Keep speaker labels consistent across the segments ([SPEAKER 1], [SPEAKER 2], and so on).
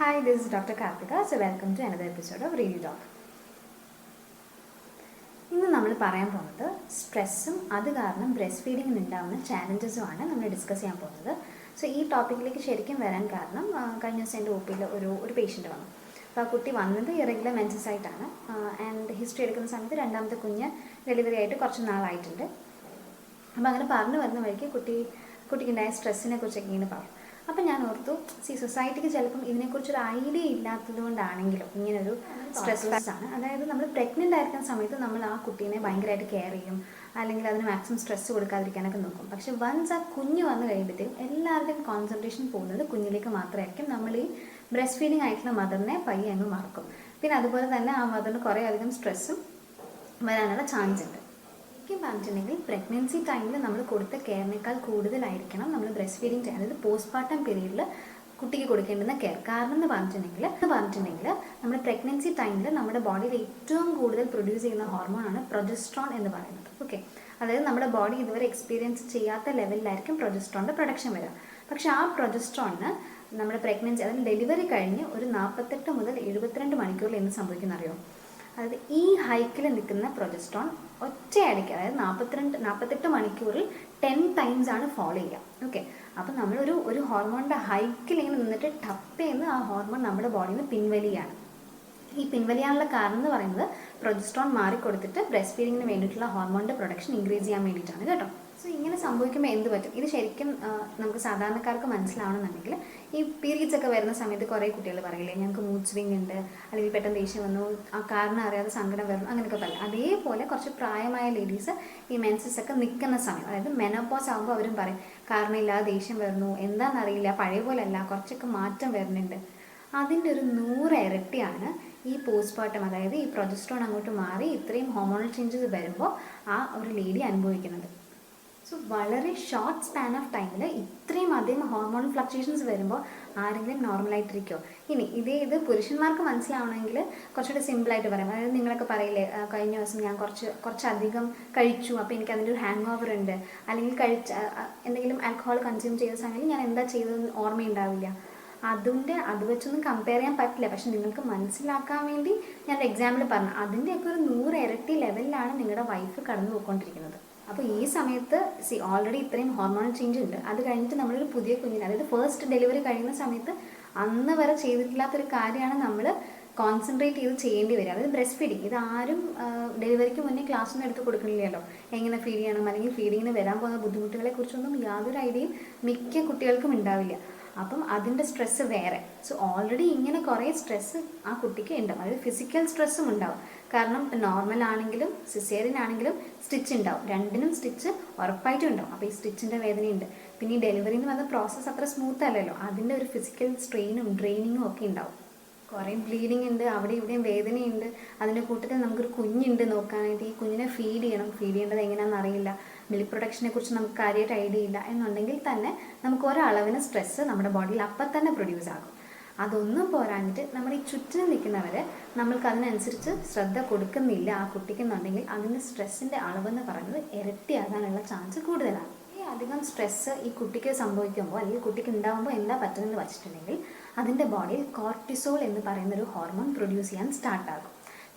[SPEAKER 1] Hi, this is Dr. Karthika So, welcome to another episode of ready doc ഇന്ന് നമ്മൾ പറയാൻ പോകുന്നത് സ്ട്രെസ്സും അത് കാരണം ബ്രസ്റ്റ് ഫീഡിങ്ങിന് ഉണ്ടാകുന്ന ചാലഞ്ചസുമാണ് നമ്മൾ ഡിസ്കസ് ചെയ്യാൻ പോകുന്നത്. സോ ഈ ടോപ്പിക്കിലേക്ക് ശരിക്കും വരാൻ കാരണം കഴിഞ്ഞ ദിവസം എന്റെ ഒ ഒരു ഒരു പേഷ്യന്റ് വന്നു. അപ്പോൾ ആ കുട്ടി വന്നത് ഇറഗുലർ മെൻസസ് ആയിട്ടാണ് ആൻഡ് ഹിസ്റ്ററി എടുക്കുന്ന സമയത്ത് രണ്ടാമത്തെ കുഞ്ഞ് ഡെലിവറി ആയിട്ട് കുറച്ച് നാളായിട്ടുണ്ട്. അപ്പോൾ അങ്ങനെ പറഞ്ഞു വരുന്ന വഴിക്ക് കുട്ടി കുട്ടിക്കുണ്ടായ സ്ട്രെസ്സിനെ കുറിച്ചൊക്കെ ഇങ്ങനെ പറഞ്ഞു അപ്പം ഞാൻ ഓർത്തു സി സൊസൈറ്റിക്ക് ചിലപ്പം ഇതിനെക്കുറിച്ചൊരു ഐഡിയ ഇല്ലാത്തത് കൊണ്ടാണെങ്കിലും ഇങ്ങനൊരു സ്ട്രെസ് ആണ്. അതായത് നമ്മൾ പ്രഗ്നന്റ് ആയിരിക്കുന്ന സമയത്ത് നമ്മൾ ആ കുട്ടീനെ ഭയങ്കരമായിട്ട് കെയർ ചെയ്യും. അല്ലെങ്കിൽ അതിന് മാക്സിമം സ്ട്രെസ് കൊടുക്കാതിരിക്കാനൊക്കെ നോക്കും. പക്ഷെ വൺസ് ആ കുഞ്ഞ് വന്നു കഴിയുമ്പോഴത്തേക്കും എല്ലാവരുടെയും കോൺസെൻട്രേഷൻ പോകുന്നത് കുഞ്ഞിലേക്ക് മാത്രമായിരിക്കും. നമ്മൾ ഈ ബ്രസ്റ്റ് ഫീഡിങ് ആയിട്ടുള്ള മദറിനെ പയ്യെ അങ്ങ് മറക്കും. പിന്നെ അതുപോലെ തന്നെ ആ മദറിന് കുറേ അധികം സ്ട്രെസ്സും വരാനുള്ള ചാൻസ് ഉണ്ട്. ശരിക്കും പറഞ്ഞിട്ടുണ്ടെങ്കിൽ പ്രഗ്നൻസി ടൈമിൽ നമ്മൾ കൊടുത്ത കെയറിനേക്കാൾ കൂടുതലായിരിക്കണം നമ്മൾ ബ്രസ്റ്റ് ഫീഡിങ് ടൈം അതായത് പോസ്റ്റ്മോർട്ടം പീരീഡിൽ കുട്ടിക്ക് കൊടുക്കേണ്ടുന്ന കെയർ കാരണം എന്ന് പറഞ്ഞിട്ടുണ്ടെങ്കിൽ എന്ന് പറഞ്ഞിട്ടുണ്ടെങ്കിൽ നമ്മുടെ പ്രഗ്നൻസി ടൈമിൽ നമ്മുടെ ബോഡിയിൽ ഏറ്റവും കൂടുതൽ പ്രൊഡ്യൂസ് ചെയ്യുന്ന ഹോർമോണാണ് പ്രൊജസ്ട്രോൺ എന്ന് പറയുന്നത്. ഓക്കെ അതായത് നമ്മുടെ ബോഡി ഇതുവരെ എക്സ്പീരിയൻസ് ചെയ്യാത്ത ലെവലിലായിരിക്കും പ്രൊജസ്ട്രോണിന്റെ പ്രൊഡക്ഷൻ വരിക. പക്ഷേ ആ പ്രൊജസ്ട്രോണിന് നമ്മുടെ പ്രഗ്നൻസി അതായത് ഡെലിവറി കഴിഞ്ഞ് ഒരു നാൽപ്പത്തെട്ട് മുതൽ എഴുപത്തിരണ്ട് മണിക്കൂറിൽ എന്ത് സംഭവിക്കുന്ന അറിയോ? അതായത് ഈ ഹൈക്കിൽ നിൽക്കുന്ന പ്രൊജസ്ട്രോൺ ഒറ്റയടിക്ക് അതായത് നാൽപ്പത്തിരണ്ട് നാൽപ്പത്തെട്ട് മണിക്കൂറിൽ ടെൻ ടൈംസ് ആണ് ഫോളോ ചെയ്യുക. ഓക്കെ അപ്പം നമ്മളൊരു ഒരു ഹോർമോണിന്റെ ഹൈക്കിൽ ഇങ്ങനെ നിന്നിട്ട് ടപ്പ് ടപ്പേന്ന് ആ ഹോർമോൺ നമ്മുടെ ബോഡിയിൽ നിന്ന് പിൻവലിയാണ്. ഈ പിൻവലിയാനുള്ള കാരണം എന്ന് പറയുന്നത് പ്രൊജസ്ട്രോൺ മാറിക്കൊടുത്തിട്ട് ബ്രസ്റ്റ് ഫീഡിങ്ങിന് വേണ്ടിയിട്ടുള്ള ഹോർമോണിന്റെ പ്രൊഡക്ഷൻ ഇൻക്രീസ് ചെയ്യാൻ വേണ്ടിയിട്ടാണ് കേട്ടോ. സോ ഇങ്ങനെ സംഭവിക്കുമ്പോൾ എന്ത് പറ്റും? ഇത് ശരിക്കും നമുക്ക് സാധാരണക്കാർക്ക് മനസ്സിലാവണമെന്നുണ്ടെങ്കിൽ ഈ പീരീഡ്സ് ഒക്കെ വരുന്ന സമയത്ത് കുറേ കുട്ടികൾ പറയില്ലേ ഞങ്ങൾക്ക് മൂഡ് സ്വിങ് ഉണ്ട് അല്ലെങ്കിൽ പെട്ടെന്ന് ദേഷ്യം വന്നു ആ കാരണം അറിയാതെ സങ്കടം വരുന്നു അങ്ങനെയൊക്കെ പറയും അതേപോലെ കുറച്ച് പ്രായമായ ലേഡീസ് ഈ മെൻസസ് ഒക്കെ നിൽക്കുന്ന സമയം അതായത് മെനോപോസ് ആകുമ്പോൾ അവരും പറയും കാരണമില്ലാതെ ദേഷ്യം വരുന്നു എന്താണെന്നറിയില്ല പഴയ പോലെ അല്ല കുറച്ചൊക്കെ മാറ്റം വരുന്നുണ്ട്. അതിന്റെ ഒരു നൂറ് ഇരട്ടിയാണ് ഈ പോസ്റ്റ്മോർട്ടം അതായത് ഈ പ്രൊജസ്ട്രോൺ അങ്ങോട്ട് മാറി ഇത്രയും ഹോർമോണൽ ചേഞ്ചസ് വരുമ്പോൾ ആ ഒരു ലേഡി അനുഭവിക്കുന്നത്. സോ വളരെ ഷോർട്ട് സ്പാൻ ഓഫ് ടൈമിൽ ഇത്രയും അധികം ഹോർമോണൽ ഫ്ലക്ച്വേഷൻസ് വരുമ്പോൾ ആരെങ്കിലും നോർമലായിട്ടിരിക്കുമോ ഇനി ഇതേ ഇത് പുരുഷന്മാർക്ക് മനസ്സിലാവണമെങ്കിൽ കുറച്ചുകൂടി സിമ്പിളായിട്ട് പറയാം. അതായത് നിങ്ങളൊക്കെ പറയില്ലേ കഴിഞ്ഞ ദിവസം ഞാൻ കുറച്ച് കുറച്ചധികം കഴിച്ചു അപ്പോൾ എനിക്ക് അതിന്റെ ഒരു ഹാങ് ഓവർ ഉണ്ട്. അല്ലെങ്കിൽ കഴിച്ച എന്തെങ്കിലും ആൽക്കഹോൾ കൺസ്യൂം ചെയ്ത സമയത്ത് ഞാൻ എന്താ ചെയ്തതെന്ന് ഓർമ്മയുണ്ടാവില്ല. അതിന്റെ അത് വെച്ചൊന്നും കമ്പയർ ചെയ്യാൻ പറ്റില്ല. പക്ഷെ നിങ്ങൾക്ക് മനസ്സിലാക്കാൻ വേണ്ടി ഞാൻ എക്സാമ്പിൾ പറഞ്ഞു. അതിന്റെയൊക്കെ ഒരു നൂറ് ഇരട്ടി ലെവലിലാണ് നിങ്ങളുടെ വൈഫ് കടന്നു പോയിക്കൊണ്ടിരിക്കുന്നത് അപ്പോൾ ഈ സമയത്ത് സി ഓൾറെഡി ഇത്രയും ഹോർമോണൽ ചേഞ്ച് ഉണ്ട്. അത് കഴിഞ്ഞിട്ട് നമ്മളൊരു പുതിയ കുഞ്ഞിന് അതായത് ഫസ്റ്റ് ഡെലിവറി കഴിയുന്ന സമയത്ത് അന്ന് വരെ ചെയ്തിട്ടില്ലാത്തൊരു കാര്യമാണ് നമ്മൾ കോൺസെൻട്രേറ്റ് ചെയ്ത് ചെയ്യേണ്ടി വരിക. അതായത് ബ്രസ്റ്റ് ഫീഡിങ് ഇത് ആരും ഡെലിവറിക്ക് മുന്നേ ക്ലാസ് ഒന്നും എടുത്ത് കൊടുക്കുന്നില്ലല്ലോ. എങ്ങനെ ഫീഡ് ചെയ്യണം? അല്ലെങ്കിൽ ഫീഡിങ്ങിന് വരാൻ പോകുന്ന ബുദ്ധിമുട്ടുകളെ കുറിച്ചൊന്നും യാതൊരു ഐഡിയയും മിക്ക കുട്ടികൾക്കും ഉണ്ടാവില്ല. അപ്പം അതിന്റെ സ്ട്രെസ്സ് വേറെ. സോ ഓൾറെഡി ഇങ്ങനെ കുറേ സ്ട്രെസ്സ് ആ കുട്ടിക്ക് ഉണ്ടാവും അതായത് ഫിസിക്കൽ സ്ട്രെസ്സും ഉണ്ടാവും. കാരണം നോർമൽ ആണെങ്കിലും സിസേറിയൻ ആണെങ്കിലും സ്റ്റിച്ച് ഉണ്ടാവും രണ്ടിനും സ്റ്റിച്ച് ഉറപ്പായിട്ടും ഉണ്ടാവും അപ്പോൾ ഈ സ്റ്റിച്ചിന്റെ വേദനയുണ്ട്. പിന്നെ ഈ ഡെലിവറി എന്ന് പറഞ്ഞ പ്രോസസ്സ് അത്ര സ്മൂത്ത് അല്ലല്ലോ. അതിന്റെ ഒരു ഫിസിക്കൽ സ്ട്രെയിനും ഡ്രെയിനിങ്ങും ഒക്കെ ഉണ്ടാവും കുറേ ബ്ലീഡിങ് ഉണ്ട് അവിടെ ഇവിടെയും വേദനയുണ്ട്. അതിന്റെ കൂട്ടത്തിൽ നമുക്കൊരു കുഞ്ഞുണ്ട് നോക്കാനായിട്ട്. ഈ കുഞ്ഞിനെ ഫീഡ് ചെയ്യണം. ഫീഡ് ചെയ്യേണ്ടത് എങ്ങനെയാണെന്ന് അറിയില്ല. മിൽക്ക് പ്രൊഡക്ഷനെ കുറിച്ച് നമുക്ക് കാര്യമായിട്ട് ഐഡിയ ഇല്ല എന്നുണ്ടെങ്കിൽ തന്നെ നമുക്ക് ഒരളവിന് സ്ട്രെസ്സ് നമ്മുടെ ബോഡിയിൽ അപ്പം തന്നെ പ്രൊഡ്യൂസ് ആകും. അതൊന്നും പോരാഞ്ഞിട്ട് നമ്മൾ ഈ ചുറ്റിനും നിൽക്കുന്നവർ നമ്മൾക്ക് അതിനനുസരിച്ച് ശ്രദ്ധ കൊടുക്കുന്നില്ല ആ കുട്ടിക്കെന്നുണ്ടെങ്കിൽ അതിന്റെ സ്ട്രെസ്സിന്റെ അളവെന്ന് പറയുന്നത് ഇരട്ടിയാകാനുള്ള ചാൻസ് കൂടുതലാണ്. ഈ അധികം സ്ട്രെസ്സ് ഈ കുട്ടിക്ക് സംഭവിക്കുമ്പോൾ അല്ലെങ്കിൽ കുട്ടിക്ക് ഉണ്ടാകുമ്പോൾ എന്താ പറ്റുന്നതെന്ന് വെച്ചിട്ടുണ്ടെങ്കിൽ അതിന്റെ ബോഡിയിൽ കോർട്ടിസോൾ എന്ന് പറയുന്ന ഒരു ഹോർമോൺ പ്രൊഡ്യൂസ് ചെയ്യാൻ സ്റ്റാർട്ട് ആകും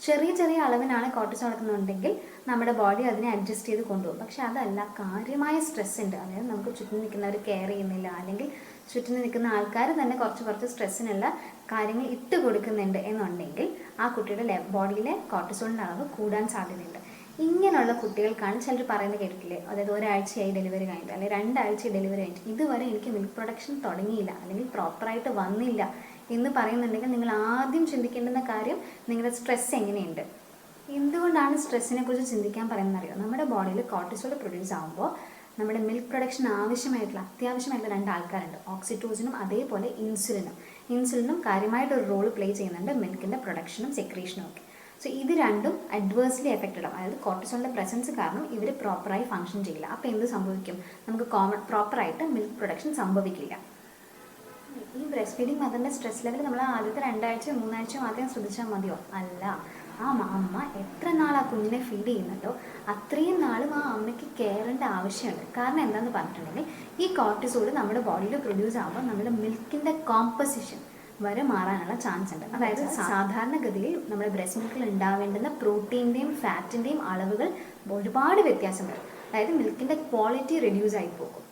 [SPEAKER 1] ചെറിയ ചെറിയ അളവിനാണ് കോർട്ടിസോൾ എടുക്കുന്നുണ്ടെങ്കിൽ നമ്മുടെ ബോഡി അതിനെ അഡ്ജസ്റ്റ് ചെയ്ത് കൊണ്ടുപോകും. പക്ഷെ അതല്ല കാര്യമായ സ്ട്രെസ് ഉണ്ട്. അതായത് നമുക്ക് ചുറ്റും നിൽക്കുന്നവർ കെയർ ചെയ്യുന്നില്ല. അല്ലെങ്കിൽ ചുറ്റിന് നിൽക്കുന്ന ആൾക്കാർ തന്നെ കുറച്ച് കുറച്ച് സ്ട്രെസ്സിനുള്ള കാര്യങ്ങൾ ഇട്ട് കൊടുക്കുന്നുണ്ട് എന്നുണ്ടെങ്കിൽ ആ കുട്ടിയുടെ ബോഡിയിലെ കോർട്ടിസോളിന്റെ അളവ് കൂടാൻ സാധ്യതയുണ്ട്. ഇങ്ങനെയുള്ള കുട്ടികൾക്കാണ് ചിലർ പറയുന്നത് കേട്ടിട്ടില്ലേ? അതായത് ഒരാഴ്ചയായി ഡെലിവറി കഴിഞ്ഞിട്ട് അല്ലെങ്കിൽ രണ്ടാഴ്ചയായി ഡെലിവറി കഴിഞ്ഞിട്ട്. ഇതുവരെ എനിക്ക് മിൽക്ക് പ്രൊഡക്ഷൻ തുടങ്ങിയില്ല. അല്ലെങ്കിൽ പ്രോപ്പറായിട്ട് വന്നില്ല. എന്ന് പറയുന്നുണ്ടെങ്കിൽ നിങ്ങൾ ആദ്യം ചിന്തിക്കേണ്ടുന്ന കാര്യം നിങ്ങളുടെ സ്ട്രെസ് എങ്ങനെയുണ്ട്? എന്തുകൊണ്ടാണ് സ്ട്രെസ്സിനെ കുറിച്ച് ചിന്തിക്കാൻ പറയുന്നത് അറിയോ നമ്മുടെ ബോഡിയിൽ കോർട്ടിസോൾ പ്രൊഡ്യൂസ് ആകുമ്പോൾ നമ്മുടെ മിൽക്ക് പ്രൊഡക്ഷൻ ആവശ്യമായിട്ടുള്ള അത്യാവശ്യമായിട്ടുള്ള രണ്ട് ആൾക്കാരുണ്ട്. ഓക്സിറ്റോസിനും അതേപോലെ ഇൻസുലിനും ഇൻസുലിനും കാര്യമായിട്ട് ഒരു റോൾ പ്ലേ ചെയ്യുന്നുണ്ട് മിൽക്കിന്റെ പ്രൊഡക്ഷനും സെക്രീഷനും ഒക്കെ. സോ ഇത് രണ്ടും അഡ്വേഴ്സ്ലി എഫക്റ്റഡ് ആവും അതായത് കോർട്ടിസോളിന്റെ പ്രസൻസ് കാരണം ഇവർ പ്രോപ്പറായി ഫങ്ഷൻ ചെയ്യില്ല. അപ്പോൾ എന്ത് സംഭവിക്കും? നമുക്ക് കോമൺ പ്രോപ്പറായിട്ട് മിൽക്ക് പ്രൊഡക്ഷൻ സംഭവിക്കില്ല. ഈ ബ്രസ്റ്റ് ഫീഡിങ് മദറിന്റെ സ്ട്രെസ് ലെവൽ നമ്മൾ ആദ്യത്തെ രണ്ടാഴ്ച മൂന്നാഴ്ച മാത്രം ശ്രദ്ധിച്ചാൽ മതിയോ? അല്ല. ആ അമ്മ എത്ര നാൾ ആ കുഞ്ഞിനെ ഫീഡ് ചെയ്യുന്നുണ്ടോ? അത്രയും നാളും ആ അമ്മയ്ക്ക് കെയറിന്റെ ആവശ്യമുണ്ട്. കാരണം എന്താണെന്ന് പറഞ്ഞിട്ടുണ്ടെങ്കിൽ ഈ കോർട്ടിസോൾ നമ്മുടെ ബോഡിയിൽ പ്രൊഡ്യൂസ് ആകുമ്പോൾ നമ്മുടെ മിൽക്കിന്റെ കോമ്പസിഷൻ വരെ മാറാനുള്ള ചാൻസ് ഉണ്ട്. അതായത് സാധാരണഗതിയിൽ നമ്മുടെ ബ്രസ്റ്റ് മിൽക്കിൽ ഉണ്ടാവേണ്ടുന്ന പ്രോട്ടീന്റെയും ഫാറ്റിന്റെയും അളവുകൾ ഒരുപാട് വ്യത്യാസം വരും അതായത് മിൽക്കിന്റെ ക്വാളിറ്റി റെഡ്യൂസ് ആയി പോകും.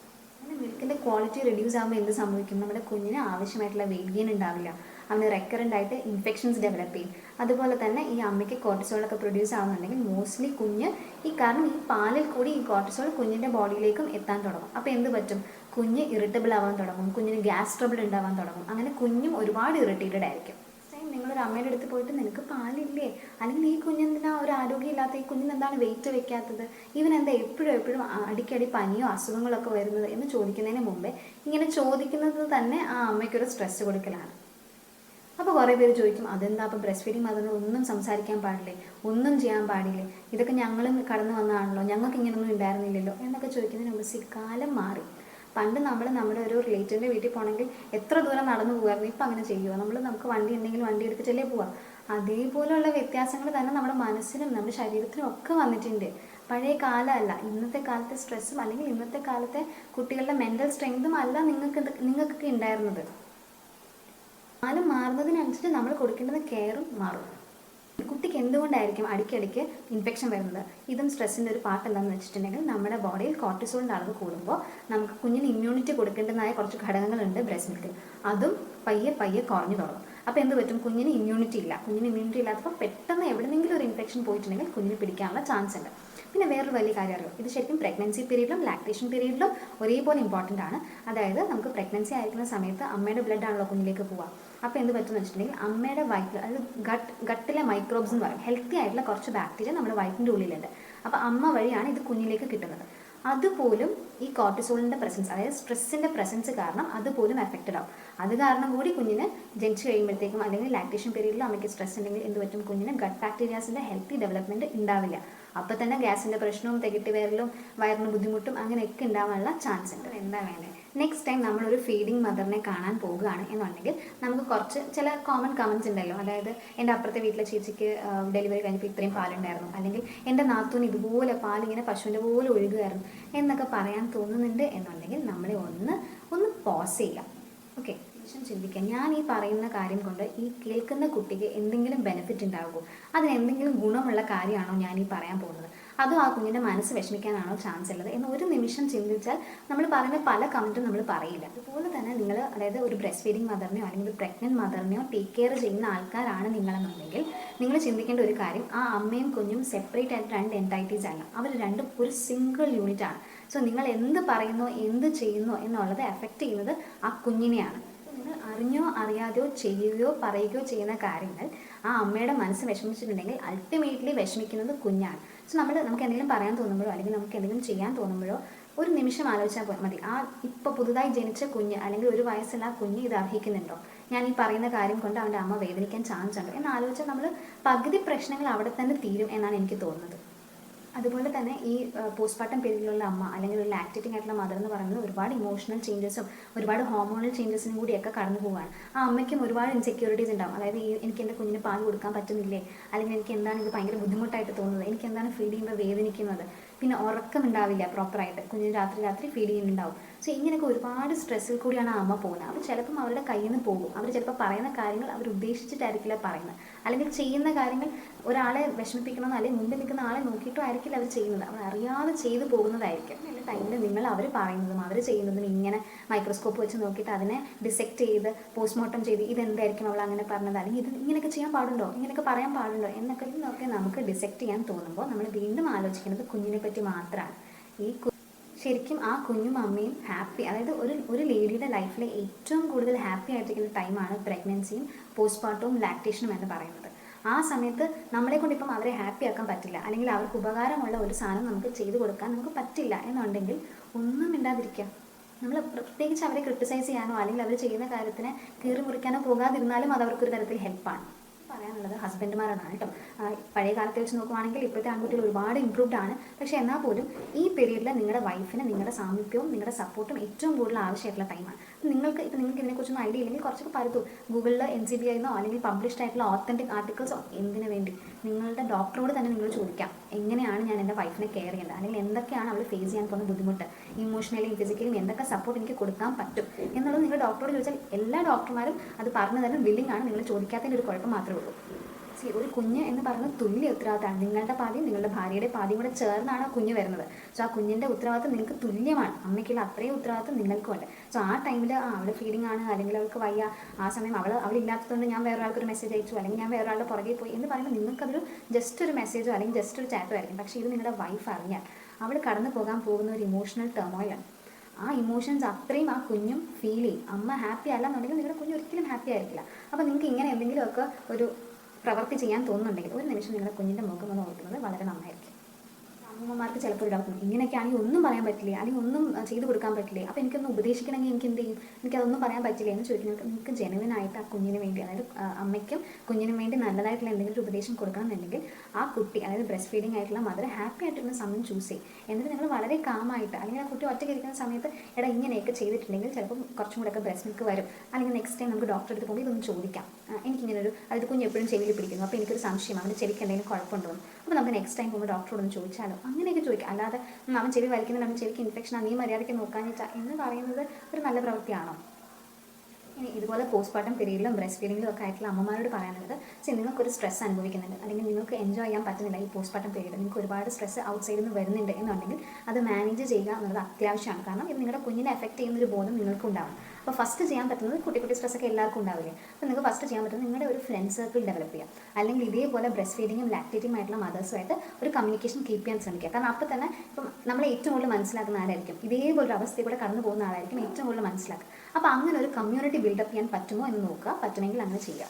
[SPEAKER 1] അങ്ങനെ മിൽക്കിന്റെ ക്വാളിറ്റി റെഡ്യൂസ് ആകുമ്പോൾ എന്ത് സംഭവിക്കും? നമ്മുടെ കുഞ്ഞിന് ആവശ്യമായിട്ടുള്ള വെയിറ്റ് ഗെയിൻ ഉണ്ടാവില്ല. അവന് റെക്കറന്റ് ആയിട്ട് ഇൻഫെക്ഷൻസ് ഡെവലപ്പ് ചെയ്യും. അതുപോലെ തന്നെ ഈ അമ്മയ്ക്ക് കോർട്ടിസോളൊക്കെ പ്രൊഡ്യൂസ് ആവുന്നുണ്ടെങ്കിൽ മോസ്റ്റ്ലി കുഞ്ഞ് ഈ കാരണം ഈ പാലിൽ കൂടി ഈ കോർട്ടിസോൾ കുഞ്ഞിന്റെ ബോഡിയിലേക്കും എത്താൻ തുടങ്ങും. അപ്പോൾ എന്ത് പറ്റും? കുഞ്ഞ് ഇറിറ്റബിൾ ആവാൻ തുടങ്ങും. കുഞ്ഞിന് ഗ്യാസ് ട്രബിൾ ഉണ്ടാവാൻ തുടങ്ങും. അങ്ങനെ കുഞ്ഞും ഒരുപാട് ഇറിറ്റേറ്റഡ് ആയിരിക്കും. നിങ്ങളൊരു അമ്മയുടെ അടുത്ത് പോയിട്ട് നിനക്ക് പാലില്ലേ? അല്ലെങ്കിൽ ഈ കുഞ്ഞെന്തിനാ ഒരു ആരോഗ്യമില്ലാത്ത ഈ കുഞ്ഞിന് എന്താണ് വെയിറ്റ് വെക്കാത്തത്? ഇവൻ എന്താ എപ്പോഴും എപ്പോഴും അടിക്കടി പനിയോ അസുഖങ്ങളൊക്കെ വരുന്നത് എന്ന് ചോദിക്കുന്നതിന് മുമ്പേ ഇങ്ങനെ ചോദിക്കുന്നത് തന്നെ ആ അമ്മയ്ക്കൊരു സ്ട്രെസ് കൊടുക്കലാണ്. അപ്പോൾ കുറേ പേര് ചോദിക്കും അതെന്താ അപ്പോൾ ബ്രസ്റ്റ് ഫീഡിങ് മദറിനോട് ഒന്നും സംസാരിക്കാൻ പാടില്ലേ? ഒന്നും ചെയ്യാൻ പാടില്ലേ? ഇതൊക്കെ ഞങ്ങളും കടന്നു വന്നതാണല്ലോ ഞങ്ങൾക്ക് ഇങ്ങനൊന്നും ഉണ്ടായിരുന്നില്ലല്ലോ? എന്നൊക്കെ ചോദിക്കുന്നതിന് മുമ്പ് സിക്കാലം കാലം മാറി. പണ്ട് നമ്മൾ നമ്മുടെ ഒരു റിലേറ്റീവിന്റെ വീട്ടിൽ പോകണമെങ്കിൽ എത്ര ദൂരം നടന്നു പോകുമായിരുന്നു ഇപ്പം അങ്ങനെ ചെയ്യുക നമ്മൾ നമുക്ക് വണ്ടി ഉണ്ടെങ്കിൽ വണ്ടി എടുത്തിട്ടല്ലേ പോവാം? അതേപോലെയുള്ള വ്യത്യാസങ്ങൾ തന്നെ നമ്മുടെ മനസ്സിനും നമ്മുടെ ശരീരത്തിനും ഒക്കെ വന്നിട്ടുണ്ട്. പഴയ കാലമല്ല. ഇന്നത്തെ കാലത്തെ സ്ട്രെസ്സും അല്ലെങ്കിൽ ഇന്നത്തെ കാലത്തെ കുട്ടികളുടെ മെന്റൽ സ്ട്രെങ്തും അല്ല നിങ്ങൾക്ക് നിങ്ങൾക്കൊക്കെ ഉണ്ടായിരുന്നത്. കാലം മാറുന്നതിനനുസരിച്ച് നമ്മൾ കൊടുക്കേണ്ടുന്ന കെയറും മാറും. കുട്ടിക്ക് എന്തുകൊണ്ടായിരിക്കും അടിക്കടിക്ക് ഇൻഫെക്ഷൻ വരുന്നത്? ഇതും സ്ട്രെസ്സിന്റെ ഒരു പാർട്ട് എന്താണെന്ന് വെച്ചിട്ടുണ്ടെങ്കിൽ നമ്മുടെ ബോഡിയിൽ കോർട്ടിസോളിന്റെ അളവ് കൂടുമ്പോൾ നമുക്ക് കുഞ്ഞിന് ഇമ്മ്യൂണിറ്റി കൊടുക്കേണ്ടതായ കുറച്ച് ഘടകങ്ങളുണ്ട് ബ്രസ്റ്റ് മിൽക്കിൽ അതും പയ്യെ പയ്യെ കുറഞ്ഞു തുടങ്ങും. അപ്പോൾ എന്ത് പറ്റും? കുഞ്ഞിന് ഇമ്മ്യൂണിറ്റി ഇല്ല. കുഞ്ഞിന് ഇമ്മ്യൂണിറ്റി ഇല്ലാത്തപ്പോൾ പെട്ടെന്ന് എവിടെന്നെങ്കിലും ഒരു ഇൻഫെക്ഷൻ പോയിട്ടുണ്ടെങ്കിൽ കുഞ്ഞിന് പിടിക്കാനുള്ള ചാൻസ് ഉണ്ട്. പിന്നെ വേറൊരു വലിയ കാര്യം അറിയാം? ഇത് ശരിക്കും പ്രഗ്നൻസി പീരീഡിലും ലാക്ടേഷൻ പീരീഡിലും ഒരേപോലെ ഇമ്പോർട്ടന്റ് ആണ്. അതായത് നമുക്ക് പ്രഗ്നൻസി ആയിരിക്കുന്ന സമയത്ത് അമ്മയുടെ ബ്ലഡ് ആണല്ലോ കുഞ്ഞിലേക്ക് പോവുക. അപ്പോൾ എന്ത് പറ്റുമെന്ന് വെച്ചിട്ടുണ്ടെങ്കിൽ അമ്മയുടെ വയറ്റിൽ അതായത് ഗട്ട് ഗട്ടിലെ മൈക്രോബ്സ് എന്ന് പറയും. ഹെൽത്തി ആയിട്ടുള്ള കുറച്ച് ബാക്ടീരിയ നമ്മുടെ വയറ്റിന്റെ ഉള്ളിലുണ്ട്. അപ്പോൾ അമ്മ വഴിയാണ് ഇത് കുഞ്ഞിലേക്ക് കിട്ടുന്നത്. അതുപോലും ഈ കോർട്ടിസോളിന്റെ പ്രസൻസ് അതായത് സ്ട്രെസ്സിന്റെ പ്രസൻസ് കാരണം അതുപോലും എഫക്റ്റഡ് ആവും. അത് കാരണം കൂടി കുഞ്ഞിന് ജനിച്ചു കഴിയുമ്പോഴത്തേക്കും അല്ലെങ്കിൽ ലാക്ടേഷൻ പീരീഡിൽ അമ്മയ്ക്ക് സ്ട്രെസ് ഉണ്ടെങ്കിൽ എന്ത് പറ്റും? കുഞ്ഞിന് ഗട്ട് ബാക്ടീരിയാസിന്റെ ഹെൽത്തി ഡെവലപ്മെന്റ് ഉണ്ടാവില്ല. അപ്പോൾ തന്നെ ഗ്യാസിന്റെ പ്രശ്നവും തികട്ടി വരലും വയറിന് ബുദ്ധിമുട്ടും അങ്ങനെയൊക്കെ ഉണ്ടാവാനുള്ള ചാൻസ് ഉണ്ട്. എന്താ വേണ്ടത്? നെക്സ്റ്റ് ടൈം നമ്മൾ ഒരു ഫീഡിങ് മദറിനെ കാണാൻ പോവുകയാണ് എന്നുണ്ടെങ്കിൽ നമുക്ക് കുറച്ച് ചില കോമൺ കമൻസ് ഉണ്ടല്ലോ. അതായത് എന്റെ അപ്പുറത്തെ വീട്ടിലെ ചേച്ചിക്ക് ഡെലിവറി കഴിഞ്ഞപ്പോൾ ഇത്രയും പാലുണ്ടായിരുന്നു. അല്ലെങ്കിൽ എന്റെ നാത്തൂന് ഇതുപോലെ പാലിങ്ങനെ പശുവിന്റെ പോലെ ഒഴുകുമായിരുന്നു എന്നൊക്കെ പറയാൻ തോന്നുന്നുണ്ട് എന്നുണ്ടെങ്കിൽ നമ്മളെ ഒന്ന് ഒന്ന് പോസ് ചെയ്യാം ഓക്കെ ശേഷം ചിന്തിക്കാം. ഞാൻ ഈ പറയുന്ന കാര്യം കൊണ്ട് ഈ കേൾക്കുന്ന കുട്ടിക്ക് എന്തെങ്കിലും ബെനിഫിറ്റ് ഉണ്ടാകുമോ? അതിനെന്തെങ്കിലും ഗുണമുള്ള കാര്യമാണോ ഞാൻ ഈ പറയാൻ പോകുന്നത്? അതോ ആ കുഞ്ഞിന്റെ മനസ്സ് വിഷമിക്കാനാണോ ചാൻസ് ഉള്ളത് എന്ന് ഒരു നിമിഷം ചിന്തിച്ചാൽ നമ്മൾ പറയുന്ന പല കമന്റും നമ്മൾ പറയില്ല. അതുപോലെ തന്നെ നിങ്ങൾ അതായത് ഒരു ബ്രസ്റ്റ് ഫീഡിങ് മദറിനെയോ അല്ലെങ്കിൽ ഒരു പ്രഗ്നന്റ് മദറിനെയോ ടേക്ക് കെയർ ചെയ്യുന്ന ആൾക്കാരാണ് നിങ്ങളെന്നുണ്ടെങ്കിൽ നിങ്ങൾ ചിന്തിക്കേണ്ട ഒരു കാര്യം ആ അമ്മയും കുഞ്ഞും സെപ്പറേറ്റ് ആയിട്ട് രണ്ട് എന്റൈറ്റീസ് അല്ല അവർ രണ്ടും ഒരു സിംഗിൾ യൂണിറ്റ് ആണ്. സോ നിങ്ങൾ എന്ത് പറയുന്നു എന്ത് ചെയ്യുന്നു എന്നുള്ളത് എഫക്റ്റ് ചെയ്യുന്നത് ആ കുഞ്ഞിനെയാണ്. അറിഞ്ഞോ അറിയാതെയോ ചെയ്യുകയോ പറയുകയോ ചെയ്യുന്ന കാര്യങ്ങൾ ആ അമ്മയുടെ മനസ്സ് വിഷമിച്ചിട്ടുണ്ടെങ്കിൽ അൾട്ടിമേറ്റ്ലി വിഷമിക്കുന്നത് കുഞ്ഞാണ്. സോ നമ്മൾ നമുക്ക് എന്തെങ്കിലും പറയാൻ തോന്നുമ്പോഴോ അല്ലെങ്കിൽ നമുക്ക് എന്തെങ്കിലും ചെയ്യാൻ തോന്നുമ്പോഴോ ഒരു നിമിഷം ആലോചിച്ചാൽ മതി. ആ ഇപ്പോൾ പുതുതായി ജനിച്ച കുഞ്ഞ് അല്ലെങ്കിൽ ഒരു വയസ്സുള്ള ആ കുഞ്ഞ് ഇത് അർഹിക്കുന്നുണ്ടോ? ഞാൻ ഈ പറയുന്ന കാര്യം കൊണ്ട് അവന്റെ അമ്മ വേദനിക്കാൻ ചാൻസ് ഉണ്ടോ. എന്ന് ആലോചിച്ചാൽ നമ്മൾ പകുതി പ്രശ്നങ്ങൾ അവിടെ തന്നെ തീരും എന്നാണ് എനിക്ക് തോന്നുന്നത്. അതുപോലെ തന്നെ ഈ പോസ്റ്റ്മോർട്ടം പീരീഡിലുള്ള അമ്മ അല്ലെങ്കിൽ ഒരു ലാക്ടേറ്റിംഗ് ആയിട്ടുള്ള മദർ എന്ന് പറയുന്നത് ഒരുപാട് ഇമോഷണൽ ചേഞ്ചസും ഒരുപാട് ഹോർമോണൽ ചേഞ്ചസിനും കൂടിയൊക്കെ കടന്നു പോവുകയാണ് ആ അമ്മയ്ക്കും ഒരുപാട് ഇൻസെക്യൂരിറ്റീസ് ഉണ്ടാവും. അതായത് ഈ എനിക്ക് എന്റെ കുഞ്ഞിന് പാൽ കൊടുക്കാൻ പറ്റുന്നില്ലേ? അല്ലെങ്കിൽ എനിക്ക് എന്താണ് ഇത് ഭയങ്കര ബുദ്ധിമുട്ടായിട്ട് തോന്നുന്നത്? എനിക്ക് എന്താണ് ഫീഡ് ചെയ്യുമ്പോൾ വേദനിക്കുന്നത്? പിന്നെ ഉറക്കം ഉണ്ടാവില്ല പ്രോപ്പറായിട്ട് കുഞ്ഞിന് രാത്രി രാത്രി ഫീഡ് ചെയ്യുന്നുണ്ടാവും. സോ ഇങ്ങനെയൊക്കെ ഒരുപാട് സ്ട്രെസ്സിൽ കൂടിയാണ് അമ്മ പോകുന്നത്. അവർ ചിലപ്പം അവരുടെ കയ്യിൽ നിന്ന് പോകും. അവർ ചിലപ്പോൾ പറയുന്ന കാര്യങ്ങൾ അവർ ഉദ്ദേശിച്ചിട്ടായിരിക്കില്ല പറയുന്നത്. അല്ലെങ്കിൽ ചെയ്യുന്ന കാര്യങ്ങൾ ഒരാളെ വിഷമിപ്പിക്കണമെന്ന് അല്ലെങ്കിൽ മുമ്പിൽ നിൽക്കുന്ന ആളെ നോക്കിയിട്ടും ആയിരിക്കില്ല അവർ ചെയ്യുന്നത്. അവർ അറിയാതെ ചെയ്തു പോകുന്നതായിരിക്കും. എല്ലാ ടൈമിൽ നിങ്ങൾ അവർ പറയുന്നതും അവർ ചെയ്യുന്നതും ഇങ്ങനെ മൈക്രോസ്കോപ്പ് വെച്ച് നോക്കിയിട്ട് അതിനെ ഡിസെക്ട് ചെയ്ത് പോസ്റ്റ്മോർട്ടം ചെയ്ത് ഇതെന്തായിരിക്കും അവൾ അങ്ങനെ പറഞ്ഞത്? അല്ലെങ്കിൽ ഇത് ഇങ്ങനെയൊക്കെ ചെയ്യാൻ പാടുണ്ടോ? ഇങ്ങനെയൊക്കെ പറയാൻ പാടുണ്ടോ? എന്നൊക്കെ നമുക്ക് ഡിസെക്ട് ചെയ്യാൻ തോന്നുമ്പോൾ നമ്മൾ വീണ്ടും ആലോചിക്കുന്നത് കുഞ്ഞിനെ പറ്റി മാത്രമാണ്. ഈ ശരിക്കും ആ കുഞ്ഞും അമ്മയും ഹാപ്പി അതായത് ഒരു ഒരു ലേഡിയുടെ ലൈഫിലെ ഏറ്റവും കൂടുതൽ ഹാപ്പി ആയിട്ടിരിക്കുന്ന ടൈമാണ് പ്രഗ്നൻസിയും പോസ്റ്റ്മോർട്ടവും ലാക്ടേഷനും എന്ന് പറയുന്നത്. ആ സമയത്ത് നമ്മളെ കൊണ്ട് ഇപ്പം അവരെ ഹാപ്പി ആക്കാൻ പറ്റില്ല. അല്ലെങ്കിൽ അവർക്ക് ഉപകാരമുള്ള ഒരു സാധനം നമുക്ക് ചെയ്തു കൊടുക്കാൻ നമുക്ക് പറ്റില്ല എന്നുണ്ടെങ്കിൽ ഒന്നും മിണ്ടാതിരിക്കുക. നമ്മൾ പ്രത്യേകിച്ച് അവരെ ക്രിട്ടിസൈസ് ചെയ്യാനോ അല്ലെങ്കിൽ അവർ ചെയ്യുന്ന കാര്യത്തിന് കീറി മുറിക്കാനോ പോകാതിരുന്നാലും അത് അവർക്കൊരു തരത്തിൽ ഹെൽപ്പാണ് പറയാനുള്ളത് ഹസ്ബൻഡുമാരോടാണ് കേട്ടോ. പഴയ കാലത്തെ വെച്ച് നോക്കുവാണെങ്കിൽ ഇപ്പോഴത്തെ ആൺകുട്ടികൾ ഒരുപാട് ഇമ്പ്രൂവ്ഡ് ആണ്. പക്ഷേ എന്നാൽ പോലും ഈ പീരീഡിൽ നിങ്ങളുടെ വൈഫിന് നിങ്ങളുടെ സാമീപ്യവും നിങ്ങളുടെ സപ്പോർട്ടും ഏറ്റവും കൂടുതൽ ആവശ്യമായിട്ടുള്ള ടൈമാണ് നിങ്ങൾക്ക് ഇപ്പം നിങ്ങൾക്ക് ഇതിനെക്കുറിച്ചൊന്നും ഐഡിയ ഇല്ലെങ്കിൽ കുറച്ചൊക്കെ പരത്തു. ഗൂഗിളിൽ എൻ സി ബി ആയിരുന്നോ അല്ലെങ്കിൽ പബ്ലിഷ്ഡ് ആയിട്ടുള്ള ഓത്തന്റിക് ആർട്ടിക്കിൾസോ എന്തിനു വേണ്ടി? നിങ്ങളുടെ ഡോക്ടറോട് തന്നെ നിങ്ങൾ ചോദിക്കാം. എങ്ങനെയാണ് ഞാൻ എന്റെ വൈഫിനെ കെയർ ചെയ്യേണ്ടത്? അല്ലെങ്കിൽ എന്തൊക്കെയാണ് അവൾ ഫേസ് ചെയ്യാൻ പോകുന്ന ബുദ്ധിമുട്ട്? ഇമോഷണലിയും ഫിസിക്കലിയും എന്തൊക്കെ സപ്പോർട്ട് എനിക്ക് കൊടുക്കാൻ പറ്റും? എന്നുള്ളത് നിങ്ങൾ ഡോക്ടറോട് ചോദിച്ചാൽ എല്ലാ ഡോക്ടർമാരും അത് പറഞ്ഞു തരാൻ വില്ലിംഗ് ആണ് നിങ്ങൾ ചോദിക്കാത്തതിന്റെ ഒരു കുഴപ്പം മാത്രമേ ഉള്ളൂ. See, ഒരു കുഞ്ഞ് എന്ന് പറഞ്ഞ തുല്യ ഉത്തരവാദിത്തമാണ് നിങ്ങളുടെ പാതിയും നിങ്ങളുടെ ഭാര്യയുടെ പാതിയും കൂടെ ചേർന്നാണ് ആ കുഞ്ഞ് വരുന്നത്. സോ ആ കുഞ്ഞിന്റെ ഉത്തരവാദിത്തം നിങ്ങൾക്ക് തുല്യമാണ്. അമ്മയ്ക്കുള്ള അത്രയും ഉത്തരവാദിത്തം നിങ്ങൾക്കുണ്ട് സോ ആ ടൈമിൽ ആ അവൾ ഫീഡിംഗ് ആണ് അല്ലെങ്കിൽ അവൾക്ക് വയ്യ. ആ സമയം അവൾ അവളില്ലാത്തതുകൊണ്ട് ഞാൻ വേറെ ആൾക്കൊരു മെസ്സേജ് അയച്ചു അല്ലെങ്കിൽ ഞാൻ വേറെ ആളുടെ പുറകെ പോയി എന്ന് പറയുമ്പോൾ നിങ്ങൾക്കതൊരു ജസ്റ്റ് ഒരു മെസ്സേജോ അല്ലെങ്കിൽ ജസ്റ്റ് ഒരു ചാറ്റോ ആയിരിക്കും. പക്ഷേ ഇത് നിങ്ങളുടെ വൈഫ് അറിഞ്ഞാൽ അവൾ കടന്നു പോകാൻ പോകുന്ന ഒരു ഇമോഷണൽ ടേമോയിലാണ് ആ ഇമോഷൻസ് അത്രയും ആ കുഞ്ഞും ഫീൽ ചെയ്യും. അമ്മ ഹാപ്പി അല്ല എന്നുണ്ടെങ്കിൽ നിങ്ങളുടെ കുഞ്ഞ് ഒരിക്കലും ഹാപ്പി ആയിരിക്കില്ല. അപ്പോൾ നിങ്ങൾക്ക് ഇങ്ങനെ എന്തെങ്കിലുമൊക്കെ ഒരു പ്രവൃത്തി ചെയ്യാൻ തോന്നുന്നുണ്ടെങ്കിൽ ഒരു നിമിഷം നിങ്ങളുടെ കുഞ്ഞിന്റെ മുഖം ഒന്ന് ഓർക്കുന്നത് വളരെ നന്നായിരിക്കും. അമ്മമാർക്ക് ചിലപ്പോൾ ഒരു ഇങ്ങനെയൊക്കെ ആണെങ്കിൽ ഒന്നും പറയാൻ പറ്റില്ലേ? അല്ലെങ്കിൽ ഒന്നും ചെയ്തു കൊടുക്കാൻ പറ്റില്ലേ? അപ്പോൾ എനിക്കൊന്ന് ഉപദേശിക്കണമെങ്കിൽ എനിക്ക് എന്ത് ചെയ്യും? എനിക്കതൊന്നും പറയാൻ പറ്റില്ലേ എന്ന് ചോദിക്കുന്നത് നിങ്ങൾക്ക് ജനുവിനായിട്ട് ആ കുഞ്ഞിന് വേണ്ടി അതായത് അമ്മയ്ക്കും കുഞ്ഞിനും വേണ്ടി നല്ലതായിട്ടുള്ള എന്തെങ്കിലും ഒരു ഉപദേശം കൊടുക്കണം എന്നുണ്ടെങ്കിൽ ആ കുട്ടി അതായത് ബ്രസ്റ്റ് ഫീഡിംഗ് ആയിട്ടുള്ള മദർ ഹാപ്പി ആയിട്ടുള്ള സമയം ചൂസ് ചെയ്യും. എന്നിട്ട് നിങ്ങൾ വളരെ കാമായിട്ട് അല്ലെങ്കിൽ ആ കുട്ടി ഒറ്റയ്ക്ക് ഇരിക്കുന്ന സമയത്ത് എടാ ഇങ്ങനെയൊക്കെ ചെയ്തിട്ടുണ്ടെങ്കിൽ ചിലപ്പോൾ കുറച്ചും കൂടെ ഒക്കെ ബ്രസ്റ്റ് മിൽക്ക് വരും. അല്ലെങ്കിൽ നെക്സ്റ്റ് ടൈം നമുക്ക് ഡോക്ടറെ അടുത്ത് പോകുമ്പോൾ ഇതൊന്ന് ചോദിക്കാം. എനിക്കിങ്ങനൊരു അതായത് കുഞ്ഞ് എപ്പോഴും ചെവിയിൽ പിടിക്കുന്നു. അപ്പോൾ എനിക്കൊരു സംശയം അവന്റെ ചെവിക്ക് എന്തെങ്കിലും കുഴപ്പമുണ്ടോ. അപ്പോൾ നമുക്ക് നെക്സ്റ്റ് ടൈം പോകുമ്പോൾ ഡോക്ടറോട് ഒന്ന് ചോദിച്ചാലോ? അങ്ങനെയൊക്കെ ചോദിക്കാം. അല്ലാതെ അവൻ ചെവി വലിക്കുന്നുണ്ട് അവൻ ചെവിക്ക് ഇൻഫെക്ഷനാണ് നീ മര്യാദയ്ക്ക് വെച്ചാൽ എന്ന് പറയുന്നത് ഒരു നല്ല പ്രവൃത്തിയാണോ? ഇനി ഇതുപോലെ പോസ്റ്റ്മോർട്ടം പീരീഡിലും ബ്രസ്റ്റ് ഫീഡിങ്ങിലും ഒക്കെ ആയിട്ടുള്ള അമ്മമാരോട് പറയാനുള്ളത് പക്ഷേ നിങ്ങൾക്കൊരു സ്ട്രെസ് അനുഭവിക്കുന്നുണ്ട്. അല്ലെങ്കിൽ നിങ്ങൾക്ക് എൻജോയ് ചെയ്യാൻ പറ്റുന്നില്ല ഈ പോസ്റ്റ്മോർട്ടം പീരീഡ് നിങ്ങൾക്ക് ഒരുപാട് സ്ട്രെസ് ഔട്ട് സൈഡിൽ നിന്ന് വരുന്നുണ്ട് എന്നുണ്ടെങ്കിൽ അത് മാനേജ് ചെയ്യുക എന്നുള്ളത് അത്യാവശ്യമാണ്. കാരണം ഇത് നിങ്ങളുടെ കുഞ്ഞിനെ എഫക്ട് ചെയ്യുന്ന ഒരു ബോധം നിങ്ങൾക്ക് ഉണ്ടാവും അപ്പോൾ ഫസ്റ്റ് ചെയ്യാൻ പറ്റുന്നത് കുട്ടി കുട്ടി സ്ട്രെസ് ഒക്കെ എല്ലാവർക്കും ഉണ്ടാവില്ലേ? അപ്പോൾ നിങ്ങൾക്ക് ഫസ്റ്റ് ചെയ്യാൻ പറ്റുന്നത് നിങ്ങളുടെ ഒരു ഫ്രണ്ട് സർക്കിൾ ഡെവലപ്പ് ചെയ്യുക. അല്ലെങ്കിൽ ഇതേപോലെ ബ്രസ്റ്റ് ഫീഡിങ്ങും ലാക്റ്റേറ്റിംഗ് ആയിട്ടുള്ള മദേഴ്സുമായിട്ട് ഒരു കമ്മ്യൂണിക്കേഷൻ കീപ്പ് ചെയ്യാൻ ശ്രമിക്കുക. കാരണം അപ്പോൾ തന്നെ ഇപ്പം നമ്മളെ ഏറ്റവും കൂടുതൽ മനസ്സിലാക്കുന്ന ആരായിരിക്കും? ഇതേപോലെ ഒരു അവസ്ഥയിൽ കൂടെ കടന്നു പോകുന്ന ആളായിരിക്കും ഏറ്റവും കൂടുതൽ മനസ്സിലാക്കുക. അപ്പോൾ അങ്ങനെ ഒരു കമ്മ്യൂണിറ്റി ബിൽഡപ്പ് ചെയ്യാൻ പറ്റുമോ എന്ന് നോക്കുക. പറ്റുമെങ്കിൽ അങ്ങനെ ചെയ്യാം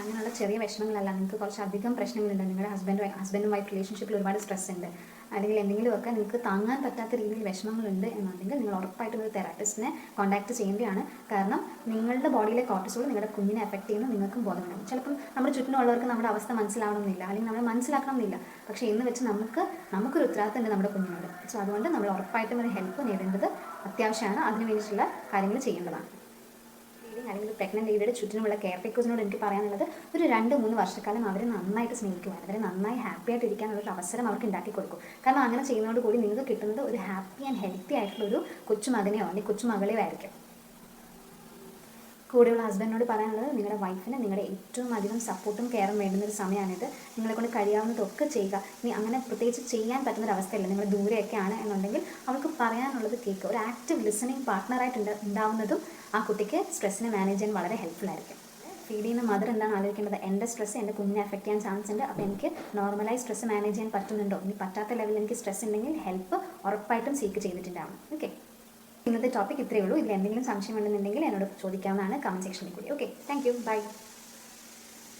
[SPEAKER 1] അങ്ങനെയുള്ള ചെറിയ വിഷമങ്ങളല്ല. നിങ്ങൾക്ക് കുറച്ച് അധികം പ്രശ്നങ്ങളുണ്ട്. നിങ്ങളുടെ ഹസ്ബൻഡ് ഹസ്ബൻഡും വൈഫ് റിലേഷൻഷിപ്പിൽ ഒരുപാട് സ്ട്രെസ് ഉണ്ട്. അല്ലെങ്കിൽ എന്തെങ്കിലുമൊക്കെ നിങ്ങൾക്ക് താങ്ങാൻ പറ്റാത്ത രീതിയിൽ വിഷമങ്ങളുണ്ട് എന്നുണ്ടെങ്കിൽ നിങ്ങൾ ഉറപ്പായിട്ടും ഒരു തെറാപ്പിസ്റ്റിനെ കോൺടാക്ട് ചെയ്യേണ്ടതാണ്. കാരണം നിങ്ങളുടെ ബോഡിയിലെ കോർട്ടിസോൾ നിങ്ങളുടെ കുഞ്ഞിനെ എഫക്ട് ചെയ്യുന്ന നിങ്ങൾക്കും ബോധമുണ്ടാകും ചിലപ്പം നമ്മുടെ ചുറ്റിനുള്ളവർക്ക് നമ്മുടെ അവസ്ഥ മനസ്സിലാവണമെന്നില്ല. അല്ലെങ്കിൽ നമ്മൾ മനസ്സിലാക്കണമെന്നില്ല. പക്ഷേ എന്ന് വെച്ച് നമുക്ക് നമുക്കൊരു ഉത്തരവാദിത്തമുണ്ട് നമ്മുടെ കുഞ്ഞിനോട്. സോ അതുകൊണ്ട് നമ്മൾ ഉറപ്പായിട്ടും ഒരു ഹെൽപ്പ് നേടേണ്ടത് അത്യാവശ്യമാണ്. അതിന് വേണ്ടിയിട്ടുള്ള കാര്യങ്ങൾ ചെയ്യേണ്ടതാണ്. അല്ലെങ്കിൽ പ്രഗ്നന്റ് ലേഡിയുടെ ചുറ്റിനുമുള്ള കെയർ ടേക്കേഴ്സിനോട് എനിക്ക് പറയാനുള്ളത് ഒരു രണ്ട് മൂന്ന് വർഷക്കാലം അവരെ നന്നായിട്ട് സ്നേഹിക്കുവാൻ അവരെ നന്നായി ഹാപ്പി ആയിട്ട് ഇരിക്കാനുള്ള ഒരു അവസരം അവർക്ക് ഉണ്ടാക്കി കൊടുക്കും. കാരണം അങ്ങനെ ചെയ്യുന്നതോട് കൂടി നിങ്ങൾക്ക് കിട്ടുന്നത് ഒരു ഹാപ്പി ആൻഡ് ഹെൽത്തി ആയിട്ടുള്ള ഒരു കൊച്ചുമകനെയോ അല്ലെങ്കിൽ കൊച്ചുമകളെയോ ആയിരിക്കും. കൂടെയുള്ള ഹസ്ബൻഡിനോട് പറയാനുള്ളത് നിങ്ങളുടെ വൈഫിന് നിങ്ങളുടെ ഏറ്റവും അധികം സപ്പോർട്ടും കെയറും വേണ്ടുന്ന ഒരു സമയമാണിത് നിങ്ങളെ കൊണ്ട് കഴിയാവുന്നതൊക്കെ ചെയ്യുക. ഇനി അങ്ങനെ പ്രത്യേകിച്ച് ചെയ്യാൻ പറ്റുന്ന ഒരവസ്ഥയല്ല അവസ്ഥയല്ല നിങ്ങൾ ദൂരെയൊക്കെ ആണ് എന്നുണ്ടെങ്കിൽ അവൾക്ക് പറയാനുള്ളത് കേൾക്കുക. ഒരു ആക്റ്റീവ് ലിസണിങ് പാർട്ട്ണറായിട്ട് ഉണ്ടാ- ഉണ്ടാവുന്നതും ആ കുട്ടിക്ക് സ്ട്രെസ്സിനെ മാനേജ് ചെയ്യാൻ വളരെ ഹെൽപ്ഫുൾ ആയിരിക്കും. ഫീഡ് ചെയ്യുന്ന മദർ എന്താണ് ആലോചിക്കേണ്ടത്? എന്റെ സ്ട്രെസ് എന്റെ കുഞ്ഞിനെ എഫക്റ്റ് ചെയ്യാൻ ചാൻസ് ഉണ്ട്. അപ്പോൾ എനിക്ക് നോർമലായി സ്ട്രെസ് മാനേജ് ചെയ്യാൻ പറ്റുന്നുണ്ടോ? ഇനി പറ്റാത്ത ലെവലിൽ എനിക്ക് സ്ട്രെസ് ഉണ്ടെങ്കിൽ ഹെൽപ്പ് ഉറപ്പായിട്ടും സീക്ക് ചെയ്തിട്ടുണ്ടാവണം. ഓക്കെ ഇന്നത്തെ ടോപ്പിക് ഇത്രയേ ഉള്ളൂ. ഇതിൽ എന്തെങ്കിലും സംശയം ഉണ്ടെന്നുണ്ടെങ്കിൽ എന്നോട് ചോദിക്കാവുന്നതാണ് കമന്റ് സെക്ഷനിൽ കൂടി. Okay thank you by